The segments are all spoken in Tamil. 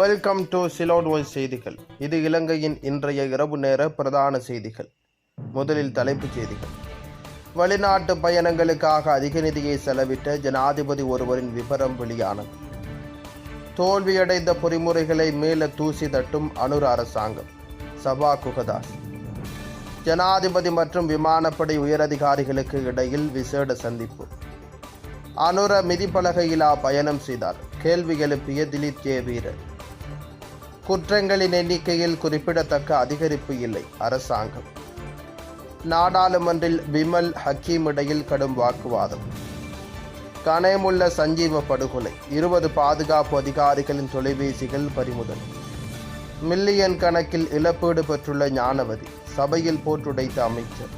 வெல்கம் டு சிலோட் செய்திகள். இது இலங்கையின் இன்றைய இரவு நேர பிரதான செய்திகள். முதலில் தலைப்புச் செய்திகள். வெளிநாட்டு பயணங்களுக்காக அதிக நிதியை செலவிட்ட ஜனாதிபதி ஒருவரின் விபரம் வெளியானது. தோல்வியடைந்த பொறிமுறைகளை மேல தூசி தட்டும் அனுர் அரசாங்கம். சபா குகதாஸ். ஜனாதிபதி மற்றும் விமானப்படை உயரதிகாரிகளுக்கு இடையில் விசேட சந்திப்பு. அனுர மிதிப்பலகையிலா பயணம் செய்தார். கேள்வி எழுப்பிய திலீப் ஜே வீரர் குற்றங்களின் எண்ணிக்கையில் குறிப்பிடத்தக்க அதிகரிப்பு இல்லை. அரசாங்கம். நாடாளுமன்றில் விமல் ஹக்கீம் இடையில் கடும் வாக்குவாதம். கனயமுள்ள சஞ்சீவ படுகொலை. இருபது பாதுகாப்பு அதிகாரிகளின் தொலைபேசிகள் பறிமுதல். மில்லியன் கணக்கில் இழப்பீடு பெற்றுள்ள ஞானவதி. சபையில் போட்டுடைத்த அமைச்சர்.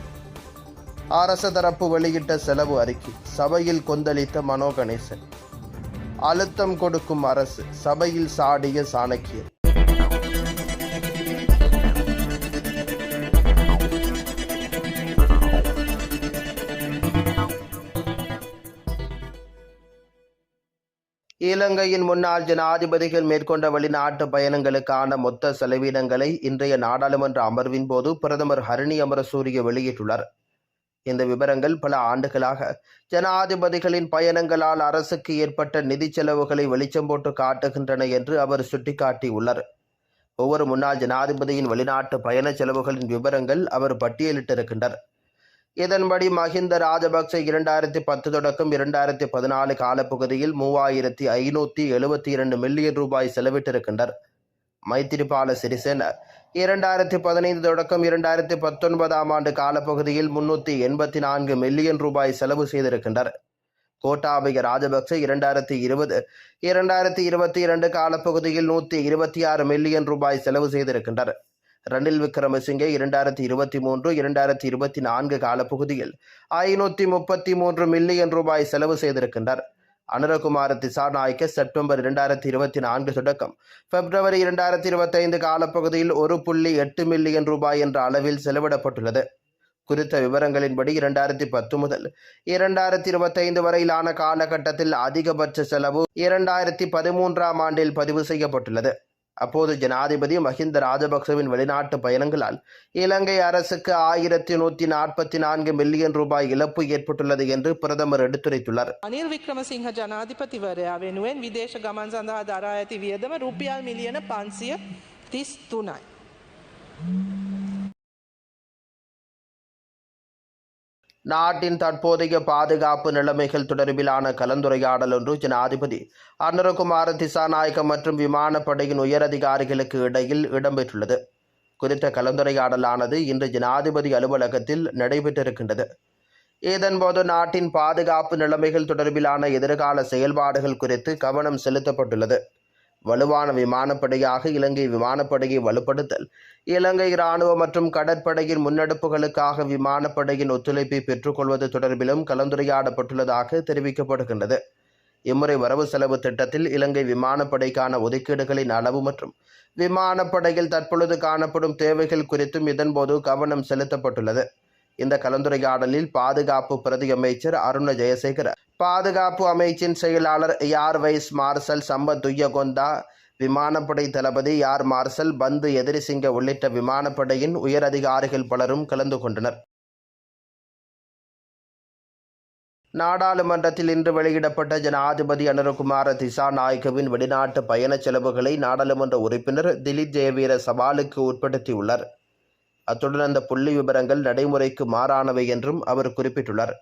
அரச தரப்பு வெளியிட்ட செலவு அறிக்கை. சபையில் கொந்தளித்த மனோ கணேசன் அழுத்தம் கொடுக்கும் அரசு. சபையில் சாடிய சாணக்கியர். இலங்கையின் முன்னாள் ஜனாதிபதிகள் மேற்கொண்ட வெளிநாட்டு பயணங்களுக்கான மொத்த செலவினங்களை இன்றைய நாடாளுமன்ற அமர்வின் போது பிரதமர் ஹரணி அமரசூரிய வெளியிட்டுள்ளார். இந்த விவரங்கள் பல ஆண்டுகளாக ஜனாதிபதிகளின் பயணங்களால் அரசுக்கு ஏற்பட்ட நிதி செலவுகளை வெளிச்சம் போட்டு காட்டுகின்றன என்று அவர் சுட்டிக்காட்டியுள்ளார். ஒவ்வொரு முன்னாள் ஜனாதிபதியின் வெளிநாட்டு பயண செலவுகளின் விவரங்கள் அவர் பட்டியலிட்டிருக்கின்றார் இதன்படி மஹிந்த ராஜபக்ச இரண்டாயிரத்தி பத்து தொடக்கம் இரண்டாயிரத்தி பதினாலு காலப்பகுதியில் மூவாயிரத்தி ஐநூற்றி எழுபத்தி இரண்டு மில்லியன் ரூபாய் செலவிட்டிருக்கின்றார். மைத்திரிபால சிறிசேன இரண்டாயிரத்தி பதினைந்து தொடக்கம் இரண்டாயிரத்தி பத்தொன்பதாம் ஆண்டு காலப்பகுதியில் முன்னூற்றி எண்பத்தி நான்கு மில்லியன் ரூபாய் செலவு செய்திருக்கின்றார். கோட்டாபய ராஜபக்ச இரண்டாயிரத்தி இருபது இரண்டாயிரத்தி இருபத்தி இரண்டு காலப்பகுதியில் நூற்றி இருபத்தி ஆறு மில்லியன் ரூபாய் செலவு செய்திருக்கின்றார். ரணில் விக்ரமசிங்கே இரண்டாயிரத்தி இருபத்தி மூன்று இரண்டாயிரத்தி இருபத்தி நான்கு காலப்பகுதியில் ஐநூற்றி முப்பத்தி மூன்று மில்லியன் ரூபாய் செலவு செய்திருக்கின்றார். அனுரகுமார திசாநாயக்க செப்டம்பர் இரண்டாயிரத்தி இருபத்தி நான்கு தொடக்கம். பிப்ரவரி இரண்டாயிரத்தி இருபத்தைந்து காலப்பகுதியில் ஒரு புள்ளி எட்டு மில்லியன் ரூபாய் என்ற அளவில் செலவிடப்பட்டுள்ளது. குறித்த விவரங்களின்படி இரண்டாயிரத்தி பத்து முதல் இரண்டாயிரத்தி இருபத்தைந்து வரையிலான காலகட்டத்தில் அதிகபட்ச செலவு இரண்டாயிரத்தி பதிமூன்றாம் ஆண்டில் பதிவு செய்யப்பட்டுள்ளது. அப்போது ஜனாதிபதி மஹிந்த ராஜபக்சவின் வெளிநாட்டு பயணங்களால் இலங்கை அரசுக்கு ஆயிரத்தி நூத்தி நாற்பத்தி நான்கு மில்லியன் ரூபாய் இழப்பு ஏற்பட்டுள்ளது என்று பிரதமர் எடுத்துரைத்துள்ளார். அனில் விக்ரமசிங்க ஜனாதிபதி வெனுவேன் விதேச கமன் சந்தா தாராயத்தி மில்லியன பான்சிய தீஸ் துணாய். நாட்டின் தற்போதைய பாதுகாப்பு நிலைமைகள் தொடர்பிலான கலந்துரையாடல் ஒன்று ஜனாதிபதி அன்னரகுமார திசாநாயகம் மற்றும் விமானப்படையின் உயரதிகாரிகளுக்கு இடையில் இடம்பெற்றுள்ளது. குறித்த கலந்துரையாடலானது இன்று ஜனாதிபதி அலுவலகத்தில் நடைபெற்றிருக்கின்றது. இதன்போது நாட்டின் பாதுகாப்பு நிலைமைகள் தொடர்பிலான எதிர்கால செயல்பாடுகள் குறித்து கவனம் செலுத்தப்பட்டுள்ளது. வலுவான விமானப்படையாக இலங்கை விமானப்படையை வலுப்படுத்தல். இலங்கை இராணுவ மற்றும் கடற்படையின் முன்னெடுப்புகளுக்காக விமானப்படையின் ஒத்துழைப்பை பெற்றுக்கொள்வது தொடர்பிலும் கலந்துரையாடப்பட்டுள்ளதாக தெரிவிக்கப்படுகின்றது. இம்முறை வரவு செலவு திட்டத்தில் இலங்கை விமானப்படைக்கான ஒதுக்கீடுகளின் அளவு மற்றும் விமானப்படையில் தற்பொழுது காணப்படும் தேவைகள் குறித்தும் இதன்போது கவனம் செலுத்தப்பட்டுள்ளது. இந்த கலந்துரையாடலில் பாதுகாப்பு பிரதி அமைச்சர் அருண ஜெயசேகர பாதுகாப்பு அமைச்சின் செயலாளர் air vice marshal Sampath Thuyyakontha விமானப்படை தளபதி யார் மார்ஷல் பந்து எதிரிசிங்க உள்ளிட்ட விமானப்படையின் உயர் அதிகாரிகள் பலரும் கலந்து கொண்டனர். நாடாளுமன்றத்தில் இன்று வெளியிடப்பட்ட ஜனாதிபதி அனுரகுமார திசா நாயக்கவின் வெளிநாட்டு பயணச் செலவுகளை நாடாளுமன்ற உறுப்பினர் திலீப் ஜெயவீர சவாலுக்கு உட்படுத்தியுள்ளார். அத்துடன் அந்த புள்ளி விவரங்கள் நடைமுறைக்கு மாறானவை என்றும் அவர் குறிப்பிட்டுள்ளார்.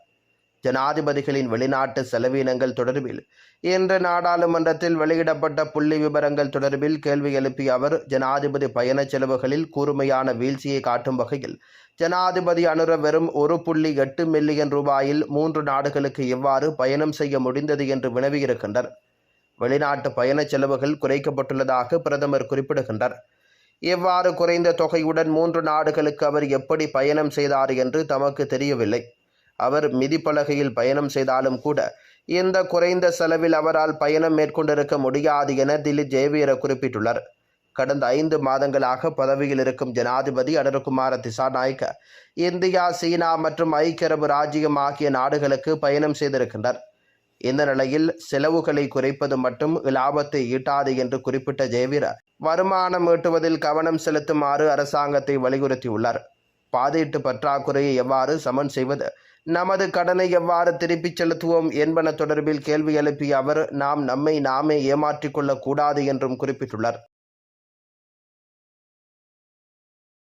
ஜனாதிபதிகளின் வெளிநாட்டு செலவினங்கள் தொடர்பில் இன்று நாடாளுமன்றத்தில் வெளியிடப்பட்ட புள்ளி விவரங்கள் தொடர்பில் கேள்வி எழுப்பிய அவர் ஜனாதிபதி பயணச் செலவுகளில் கூர்மையான வீழ்ச்சியை காட்டும் வகையில் ஜனாதிபதி அனுர வெறும் ஒரு புள்ளி எட்டு மில்லியன் ரூபாயில் மூன்று நாடுகளுக்கு எவ்வாறு பயணம் செய்ய முடிந்தது என்று வினவியிருக்கின்றார். வெளிநாட்டு பயணச் செலவுகள் குறைக்கப்பட்டுள்ளதாக பிரதமர் குறிப்பிடுகின்றார். இவ்வாறு குறைந்த தொகையுடன் மூன்று நாடுகளுக்கு அவர் எப்படி பயணம் செய்தார் என்று தமக்கு தெரியவில்லை. அவர் மிதிப்பலகையில் பயணம் செய்தாலும் கூட இந்த குறைந்த செலவில் அவரால் பயணம் மேற்கொண்டிருக்க முடியாது என திலீப் ஜெயவீர குறிப்பிட்டுள்ளார். கடந்த ஐந்து மாதங்களாக பதவியில் இருக்கும் ஜனாதிபதி அனுரகுமார திசாநாயக்க இந்தியா சீனா மற்றும் ஐக்கிய அரபு ராஜ்யம் ஆகிய நாடுகளுக்கு பயணம் செய்திருக்கின்றார். இந்த நிலையில் செலவுகளை குறைப்பது மட்டும் லாபத்தை ஈட்டாது என்று குறிப்பிட்ட ஜெயவீர வருமானம் ஈட்டுவதில் கவனம் செலுத்துமாறு அரசாங்கத்தை வலியுறுத்தியுள்ளார். பாதீட்டு பற்றாக்குறையை எவ்வாறு சமன் செய்வது? நமது கடனை எவ்வாறு திருப்பிச் செலுத்துவோம் என்பன தொடர்பில் கேள்வி எழுப்பிய அவர் நாம் நம்மை நாமே ஏமாற்றிக் கொள்ளக்கூடாது என்றும் குறிப்பிட்டுள்ளார்.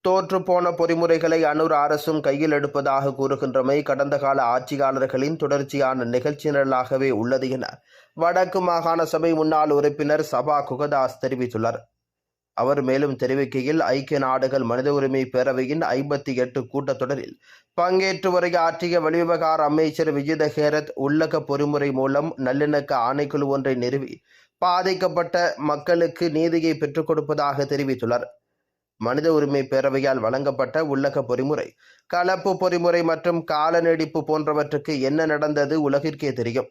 தோற்றுப்போன பொறிமுறைகளை அனுர் அரசும் கையில் எடுப்பதாக கூறுகின்றமை கடந்த கால ஆட்சியாளர்களின் தொடர்ச்சியான நிகழ்ச்சி நிரலாகவே உள்ளது என வடக்கு மாகாண சபை முன்னாள் உறுப்பினர் சபா குகதாஸ் தெரிவித்துள்ளார். அவர் மேலும் தெரிவிக்கையில் ஐக்கிய நாடுகள் மனித உரிமை பேரவையின் ஐம்பத்தி எட்டு கூட்டத்தொடரில் பங்கேற்று உரையாற்றிய வெளிவிவகார அமைச்சர் விஜித ஹேரத் உள்ளக பொறிமுறை மூலம் நல்லிணக்க ஆணைக்குழு ஒன்றை நிறுவி பாதிக்கப்பட்ட மக்களுக்கு நீதியை பெற்றுக் கொடுப்பதாக தெரிவித்துள்ளார். மனித உரிமை பேரவையால் வழங்கப்பட்ட உள்ளக பொறிமுறை கலப்பு பொறிமுறை மற்றும் கால நீடிப்பு போன்றவற்றுக்கு என்ன நடந்தது உலகிற்கே தெரியும்.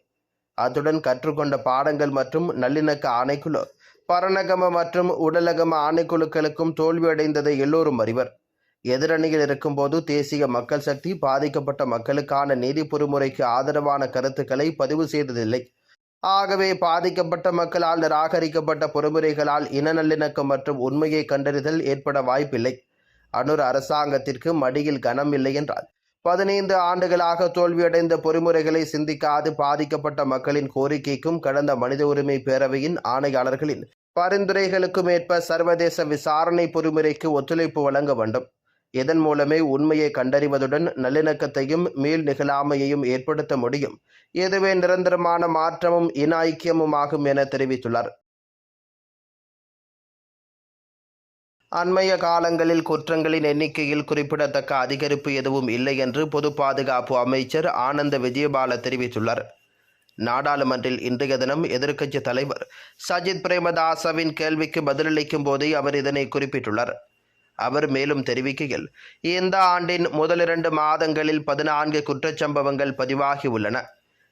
அத்துடன் கற்றுக்கொண்ட பாடங்கள் மற்றும் நல்லிணக்க ஆணைக்குழு பரணகம மற்றும் உடலகம ஆணைக்குழுக்களுக்கும் தோல்வியடைந்ததை எல்லோரும் அறிவர். எதிரணியில் இருக்கும்போது தேசிய மக்கள் சக்தி பாதிக்கப்பட்ட மக்களுக்கான நீதி பொறிமுறைக்கு ஆதரவான கருத்துக்களை பதிவு செய்ததில்லை. ஆகவே பாதிக்கப்பட்ட மக்களால் நிராகரிக்கப்பட்ட பொறிமுறைகளால் இன நல்லிணக்கம் மற்றும் உண்மையை கண்டறிதல் ஏற்பட வாய்ப்பில்லை. அனுர் அரசாங்கத்திற்கு மடியில் கனம் இல்லை என்றால் பதினைந்து ஆண்டுகளாக தோல்வியடைந்த பொறிமுறைகளை சிந்திக்காது பாதிக்கப்பட்ட மக்களின் கோரிக்கைக்கும் கடந்த மனித உரிமை பேரவையின் ஆணையாளர்களின் பரிந்துரைகளுக்கும் ஏற்ப சர்வதேச விசாரணை பொறிமுறைக்கு ஒத்துழைப்பு வழங்க வேண்டும். இதன் மூலமே உண்மையை கண்டறிவதுடன் நல்லிணக்கத்தையும் மீள் நிகழாமையையும் ஏற்படுத்த முடியும். இதுவே நிரந்தரமான மாற்றமும் இன ஐக்கியமுமாகும் என தெரிவித்துள்ளார். அண்மைய காலங்களில் குற்றங்களின் எண்ணிக்கையில் குறிப்பிடத்தக்க அதிகரிப்பு எதுவும் இல்லை என்று பொது பாதுகாப்பு அமைச்சர் ஆனந்த விஜயபால தெரிவித்துள்ளார். நாடாளுமன்றில் இன்றைய தினம் எதிர்க்கட்சி தலைவர் சஜித் பிரேமதாசவின் கேள்விக்கு பதிலளிக்கும் போதே அவர் இதனை குறிப்பிட்டுள்ளார். அவர் மேலும் தெரிவிக்கையில் இந்த ஆண்டின் முதலிரண்டு மாதங்களில் பதினான்கு குற்றச்சம்பவங்கள் பதிவாகி உள்ளன.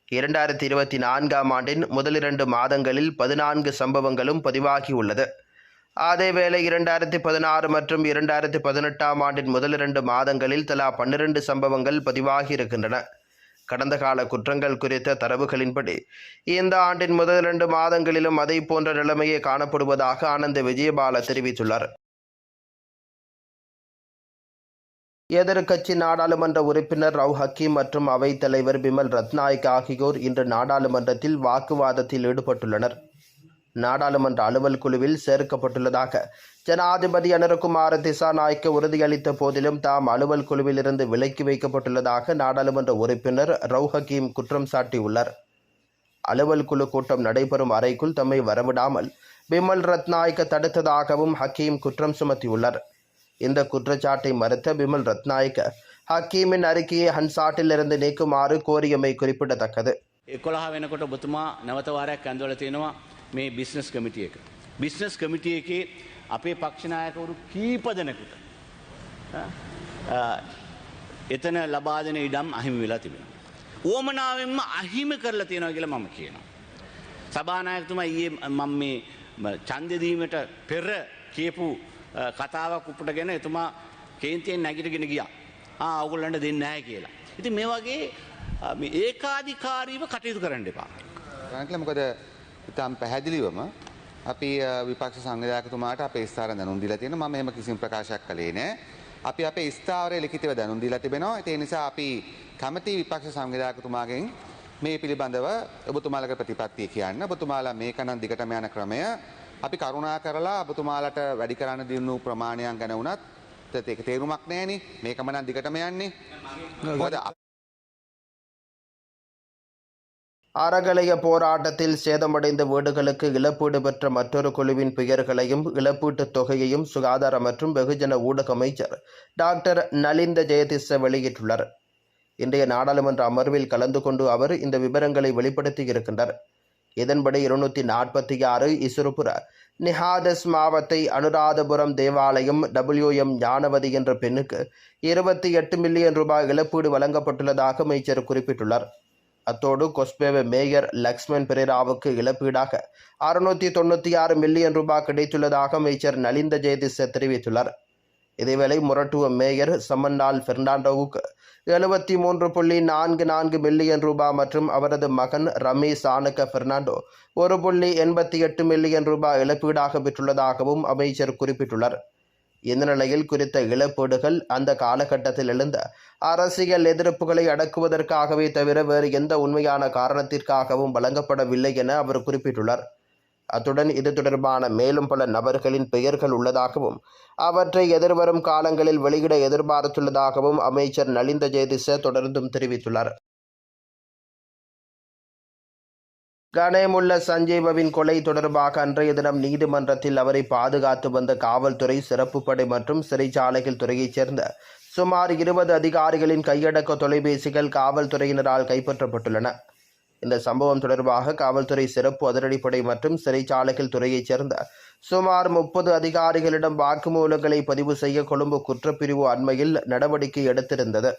இரண்டாயிரத்தி இருபத்தி நான்காம் ஆண்டின் முதலிரண்டு மாதங்களில் பதினான்கு சம்பவங்களும் பதிவாகியுள்ளது அதேவேளை இரண்டாயிரத்தி பதினாறு மற்றும் இரண்டாயிரத்தி பதினெட்டாம் ஆண்டின் முதலிரண்டு மாதங்களில் தலா பன்னிரண்டு சம்பவங்கள் பதிவாகியிருக்கின்றன கடந்த கால குற்றங்கள் குறித்த தரவுகளின்படி இந்த ஆண்டின் முதல் இரண்டு மாதங்களிலும் அதை போன்ற நிலைமையே காணப்படுவதாக ஆனந்த விஜயபால தெரிவித்துள்ளார். எதிர்க்கட்சி நாடாளுமன்ற உறுப்பினர் ரவ் ஹக்கீம் மற்றும் அவைத் தலைவர் பிமல் ரத்நாயக் ஆகியோர் இன்று நாடாளுமன்றத்தில் வாக்குவாதத்தில் ஈடுபட்டுள்ளனர். நாடாளுமன்ற அலுவல் குழுவில் சேர்க்கப்பட்டுள்ளதாக ஜனாதிபதி அனுரகுமார திசாநாய்க்கு உறுதியளித்த போதிலும் தாம் அலுவல் குழுவில் இருந்து விலக்கி வைக்கப்பட்டுள்ளதாக நாடாளுமன்ற உறுப்பினர் ரவ் ஹக்கீம் குற்றம் சாட்டியுள்ளார். அலுவல் குழு கூட்டம் நடைபெறும் அறைக்குள் தம்மை வரவிடாமல் பிமல் ரத்நாயக்க தடுத்ததாகவும் ஹக்கீம் குற்றம் சுமத்தியுள்ளார். இந்த குற்றச்சாட்டை மறுத்த பிமல் ரத்நாயக்க ஹக்கீமின் அறிக்கையை ஹன்சாட்டிலிருந்து நீக்குமாறு கோரியமை குறிப்பிடத்தக்கது එකොළහ වෙනකොට ඔබතුමා නැවතවාරයක් ඇන්දවල තියෙනවා මේ බිස්නස් කමිටිය එක. බිස්නස් කමිටිය එකේ අපේ පක්ෂනායකවරු කීප දෙනෙකුට අ, එතන ලබාදන ඉඩම් අහිමි වෙලා තිබෙන. ඕමනාවෙන්ම අහිම කරලා තියෙනවා කියලා මම කියනවා. සභානායකතුමා ඒ මම මේ චන්දදීමට පෙර කියපු අ, කතාවක් උපටගෙන එතුමා කේන්තියෙන් නැගිටගෙන ගියා. ආ ඔගොල්ලන්ට දෙන්නේ නැහැ කියලා. ඉතින් මේ වගේ අ, මේ ඒකාධිකාරීව කටයුතු කරන්න එපා. රැකල මොකද ඉතාම් පැහැදිලිවම අපි අ, විපක්ෂ සංවිධායකතුමාට අපේ ස්ථාර දැනුම් දීලා තියෙන මම එහෙම කිසිම ප්‍රකාශයක් කළේ නෑ. අපි අපේ ස්ථාවරය ලිඛිතව දැනුම් දීලා තිබෙනවා. ඒ නිසා අපි කැමති විපක්ෂ සංවිධායකතුමාගෙන් මේ පිළිබඳව ඔබතුමාලගේ ප්‍රතිපත්තිය කියන්න. ඔබතුමාලා මේක නම් දිගටම යන ක්‍රමය අපි කරුණා කරලා ඔබතුමාලට වැඩි කරන්න දිනු ප්‍රමාණයක් ගැන වුණත් ඒක තේරුමක් නෑනේ. මේකම නම් දිගටම යන්නේ. මොකද அறகலைய போராட்டத்தில் சேதமடைந்த வீடுகளுக்கு இழப்பீடு பெற்ற மற்றொரு குழுவின் பெயர்களையும் இழப்பீட்டுத் தொகையையும் சுகாதார மற்றும் வெகுஜன ஊடக அமைச்சர் டாக்டர் நலிந்த ஜெயதிச வெளியிட்டுள்ளார் இன்றைய நாடாளுமன்ற அமர்வில் கலந்து கொண்டு அவர் இந்த விவரங்களை வெளிப்படுத்தியிருக்கின்றார் இதன்படி இருநூற்றி நாற்பத்தி ஆறு இசுருபுர நிஹாதஸ் மாவத்தை அனுராதபுரம் தேவாலயம் டபிள்யூஎம் ஞானவதி என்ற பெண்ணுக்கு இருபத்தி எட்டு மில்லியன் ரூபாய் இழப்பீடு வழங்கப்பட்டுள்ளதாக அமைச்சர் குறிப்பிட்டுள்ளார். அத்தோடு கொஸ்பேவ மேயர் லக்ஷ்மன் பெரேராவுக்கு இழப்பீடாக அறுநூற்றி தொண்ணூற்றி ஆறு மில்லியன் ரூபாய் கிடைத்துள்ளதாக அமைச்சர் நலிந்த ஜெயதிச தெரிவித்துள்ளார். இதேவேளை முரட்டுவ மேயர் சம்மன்னால் பெர்னாண்டோவுக்கு எழுபத்தி மூன்று புள்ளி நான்கு நான்கு மில்லியன் ரூபாய் மற்றும் அவரது மகன் ரமேஷ் ஆனக்க பெர்னாண்டோ ஒரு புள்ளி எண்பத்தி எட்டு மில்லியன் ரூபாய் இழப்பீடாக பெற்றுள்ளதாகவும் அமைச்சர் குறிப்பிட்டுள்ளார். இந்த நிலையில் குறித்த இழப்பீடுகள் அந்த காலகட்டத்தில் எழுந்த அரசியல் எதிர்ப்புகளை அடக்குவதற்காகவே தவிர வேறு எந்த உண்மையான காரணத்திற்காகவும் வழங்கப்படவில்லை என அவர் குறிப்பிட்டுள்ளார். அத்துடன் இது தொடர்பான மேலும் பல நபர்களின் பெயர்கள் உள்ளதாகவும் அவற்றை எதிர்வரும் காலங்களில் வெளியிட எதிர்பார்த்துள்ளதாகவும் அமைச்சர் நலிந்த ஜெயதிச தொடர்ந்தும் தெரிவித்துள்ளார். கணேமுள்ள சஞ்சீவவின் கொலை தொடர்பாக அன்றைய தினம் நீதிமன்றத்தில் அவரை பாதுகாத்து வந்த காவல்துறை சிறப்பு படை மற்றும் சிறைச்சாலைகள் துறையைச் சேர்ந்த சுமார் இருபது அதிகாரிகளின் கையடக்க தொலைபேசிகள் காவல்துறையினரால் கைப்பற்றப்பட்டுள்ளன. இந்த சம்பவம் தொடர்பாக காவல்துறை சிறப்பு அதிரடிப்படை மற்றும் சிறைச்சாலைகள் துறையைச் சேர்ந்த சுமார் முப்பது அதிகாரிகளிடம் வாக்குமூலங்களை பதிவு செய்ய கொழும்பு குற்றப்பிரிவு அண்மையில் நடவடிக்கை எடுத்திருந்தது.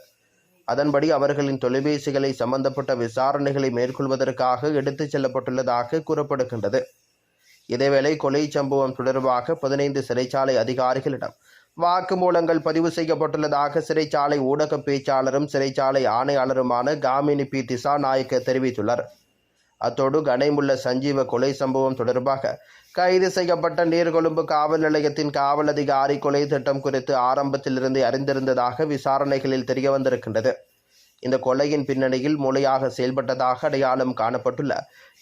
அதன்படி அவர்களின் தொலைபேசிகளை சம்பந்தப்பட்ட விசாரணைகளை மேற்கொள்வதற்காக எடுத்துச் செல்லப்பட்டுள்ளதாக கூறப்படுகின்றது. இதேவேளை கொலை சம்பவம் தொடர்பாக பதினைந்து சிறைச்சாலை அதிகாரிகளிடம் வாக்குமூலங்கள் பதிவு செய்யப்பட்டுள்ளதாக சிறைச்சாலை ஊடக பேச்சாளரும் சிறைச்சாலை ஆணையாளருமான காமினி பி. திசாநாயக்க தெரிவித்துள்ளார். அத்தோடு கனைமுள்ள சஞ்சீவ கொலை சம்பவம் தொடர்பாக கைது செய்யப்பட்ட நீர்கொழும்பு காவல் நிலையத்தின் காவல் அதிகாரி கொலை திட்டம் குறித்து ஆரம்பத்திலிருந்தே அறிந்திருந்ததாக விசாரணைகளில் தெரிய வந்திருக்கின்றது இந்த கொலையின் பின்னணியில் மூளையாக செயல்பட்டதாக அடையாளம் காணப்பட்டுள்ள.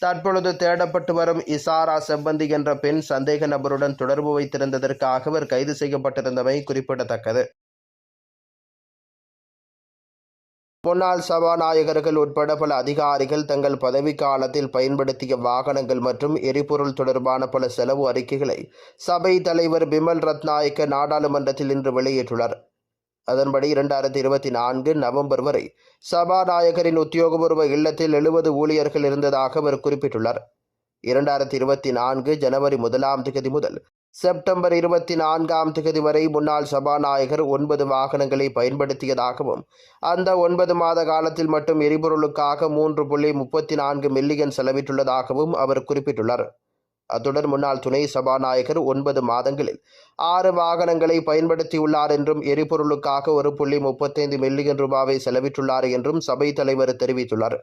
தற்பொழுது தேடப்பட்டு வரும் இசாரா செம்பந்தி என்ற பெண் சந்தேக நபருடன் தொடர்பு வைத்திருந்ததற்காக அவர் கைது செய்யப்பட்டிருந்தமை குறிப்பிடத்தக்கது. முன்னாள் சபாநாயகர்கள் உட்பட பல அதிகாரிகள் தங்கள் பதவிக்காலத்தில் பயன்படுத்திய வாகனங்கள் மற்றும் எரிபொருள் தொடர்பான பல செலவு அறிக்கைகளை சபை தலைவர் பிமல் ரத்நாயக்க நாடாளுமன்றத்தில் இன்று வெளியிட்டுள்ளார் அதன்படி இரண்டாயிரத்தி இருபத்தி நான்கு நவம்பர் வரை சபாநாயகரின் உத்தியோகபூர்வ இல்லத்தில் எழுபது ஊழியர்கள் இருந்ததாக அவர் குறிப்பிட்டுள்ளார். இரண்டாயிரத்தி இருபத்தி நான்கு ஜனவரி முதலாம் திகதி முதல் செப்டம்பர் இருபத்தி நான்காம் திகதி வரை முன்னாள் சபாநாயகர் ஒன்பது வாகனங்களை பயன்படுத்தியதாகவும் அந்த ஒன்பது மாத காலத்தில் மட்டும் எரிபொருளுக்காக மூன்று புள்ளி முப்பத்தி நான்கு மில்லியன் செலவிட்டுள்ளதாகவும் அவர் குறிப்பிட்டுள்ளார். அத்துடன் முன்னாள் துணை சபாநாயகர் ஒன்பது மாதங்களில் ஆறு வாகனங்களை பயன்படுத்தியுள்ளார் என்றும் எரிபொருளுக்காக ஒரு புள்ளி முப்பத்தைந்து மில்லியன் ரூபாவை செலவிட்டுள்ளார் என்றும் சபை தலைவர் தெரிவித்துள்ளார்.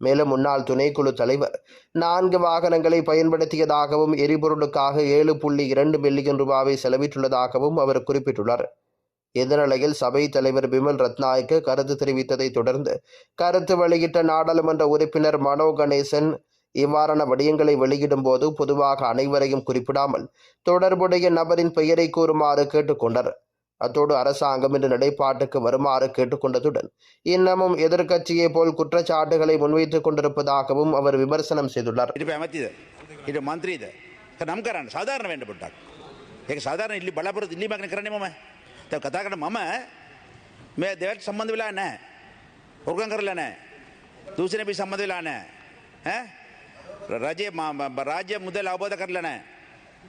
மேலும் முன்னாள் துணைக்குழு தலைவர் நான்கு வாகனங்களை பயன்படுத்தியதாகவும் எரிபொருளுக்காக ஏழு புள்ளி இரண்டு மில்லியன் ரூபாவை செலவிட்டுள்ளதாகவும் அவர் குறிப்பிட்டுள்ளார். இந்த நிலையில் சபை தலைவர் பிமல் ரத்நாயக்க கருத்து தெரிவித்ததை தொடர்ந்து கருத்து வெளியிட்ட நாடாளுமன்ற உறுப்பினர் மனோ கணேசன் இவ்வாறான விடயங்களை வெளியிடும் போது பொதுவாக அனைவரையும் குறிப்பிடாமல் தொடர்புடைய நபரின் பெயரை கூறுமாறு கேட்டுக்கொண்டனர். அத்தோடு அரசாங்கம் இந்த நிலைப்பாட்டுக்கு வருமாறு கேட்டுக்கொண்டதுடன் இன்னமும் எதிர்க்கட்சியை போல் குற்றச்சாட்டுகளை முன்வைத்துக் கொண்டிருப்பதாகவும் அவர் விமர்சனம் செய்துள்ளார். ಇದು ಮಂತ್ರಿ ಇದೆ ನಮ್ಮ ಕಾರಣ ಸಾಧಾರಣ ವೇಂಡಪಟ್ಟಾಗ ಈಗ ಸಾಧಾರಣ ಇಲ್ಲಿ ಬಳ್ಳಾಪುರದ ಇಲ್ಲಿ ಮಗನ ಕರಣಿ ಮಮ್ಮ ತಾವು ಕಥಾಕರಣ ಮಮ್ಮ ಮೇ ದೇವಕ್ಕೆ ಸಂಬಂಧವಿಲ್ಲ ಅಣ್ಣ ಹುರ್ಗಂಗರಲ್ಲ ಅಣ್ಣ ದೂಸರೇ ಬಿ රජයේ මා- මා- රාජ්‍ය මුදල් අවබෝධ කරලා නැහැ.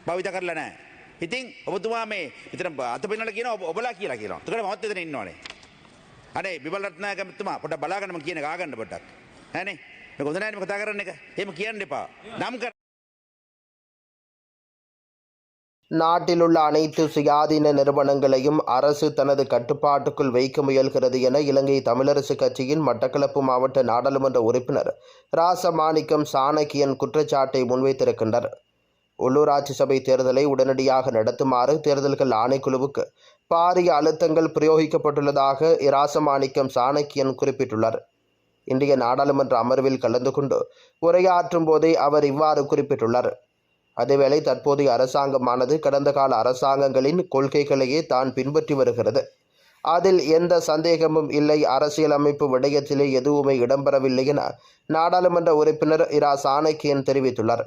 භාවිත කරලා නැහැ. ඉතින් ඔබතුමා මේ ඉතන අත පෙන්නලා කියන ඔබලා කියලා කියනවා. එතකොට මමත් එතන ඉන්නවනේ. අනේ බිබල් රත්නායකතුමා පොඩ්ඩක් බලාගන්න මම කියන එක ආගන්න පොඩ්ඩක්. ඈනේ? මේක හොඳ නැහැ නේ කතා කරන්න එක. එහෙම කියන්න එපා. නම් කර நாட்டிலுள்ள அனைத்து சுயாதீன நிறுவனங்களையும் அரசு தனது கட்டுப்பாட்டுக்குள் வைக்க முயல்கிறது என இலங்கை தமிழரசு கட்சியின் மட்டக்களப்பு மாவட்ட நாடாளுமன்ற உறுப்பினர் ராசமாணிக்கம் சாணக்கியன் குற்றச்சாட்டை முன்வைத்திருக்கின்றார் உள்ளூராட்சி சபை தேர்தலை உடனடியாக நடத்துமாறு தேர்தல்கள் ஆணைக்குழுவுக்கு பாரிய அழுத்தங்கள் பிரயோகிக்கப்பட்டுள்ளதாக இராசமாணிக்கம் சாணக்கியன் குறிப்பிட்டுள்ளார். இன்றைய நாடாளுமன்ற அமர்வில் கலந்து கொண்டு உரையாற்றும் போதே அவர் இவ்வாறு குறிப்பிட்டுள்ளார். அதேவேளை தற்போதைய அரசாங்கமானது கடந்த கால அரசாங்கங்களின் கொள்கைகளையே தான் பின்பற்றி வருகிறது. அதில் எந்த சந்தேகமும் இல்லை. அரசியலமைப்பு விடயத்திலே எதுவுமே இடம்பெறவில்லை என நாடாளுமன்ற உறுப்பினர் இரா. சாணக்கியன் தெரிவித்துள்ளார்.